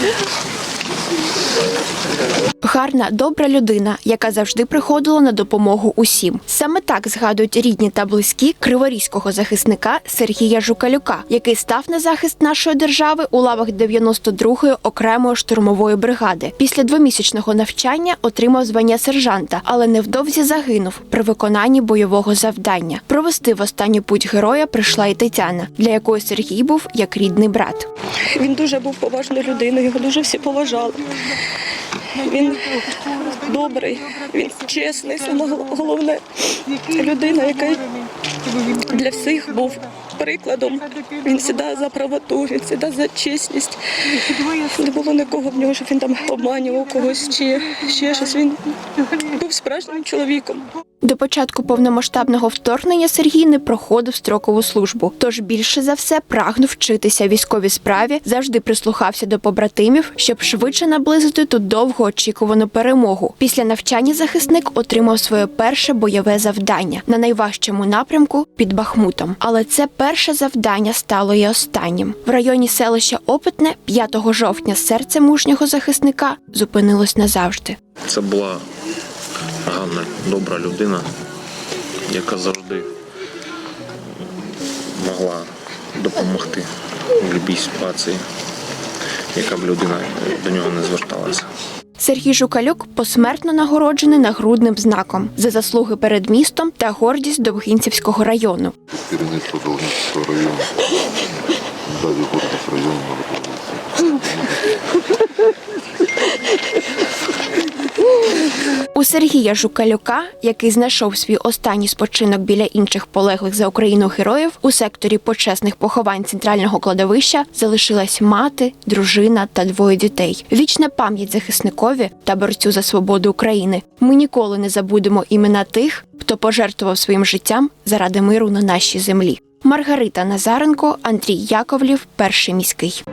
Yeah. гарна, добра людина, яка завжди приходила на допомогу усім. Саме так згадують рідні та близькі криворізького захисника Сергія Жукалюка, який став на захист нашої держави у лавах 92-ї окремої штурмової бригади. Після двомісячного навчання отримав звання сержанта, але невдовзі загинув при виконанні бойового завдання. Провести в останню путь героя прийшла і Тетяна, для якої Сергій був як рідний брат. Він дуже був поважною людиною, його дуже всі поважали. Він добрий, він чесний, саме головне людина, яка для всіх був прикладом. Він завжди за правоту, він завжди за чесність. Не було нікого в нього, щоб він там обманював когось чи ще щось. Він був справжнім чоловіком. До початку повномасштабного вторгнення Сергій не проходив строкову службу, тож більше за все прагнув вчитися військовій справі, завжди прислухався до побратимів, щоб швидше наблизити ту довгоочікувану перемогу. Після навчання захисник отримав своє перше бойове завдання на найважчому напрямку під Бахмутом. Але це перше завдання стало і останнім. В районі селища Опитне 5 жовтня серце мужнього захисника зупинилось назавжди. Це була гарна, добра людина, яка завжди могла допомогти в будь-якій ситуації, яка б людина до нього не зверталася. Сергій Жукалюк посмертно нагороджений нагрудним знаком за заслуги перед містом та гордість Довгинцівського району. керівництво Долгинського району. Далі гордість району У Сергія Жукалюка, який знайшов свій останній спочинок біля інших полеглих за Україну героїв, у секторі почесних поховань центрального кладовища залишилась мати, дружина та двоє дітей. Вічна пам'ять захисникові та борцю за свободу України. Ми ніколи не забудемо імена тих, хто пожертвував своїм життям заради миру на нашій землі. Маргарита Назаренко, Андрій Яковлів, перший міський.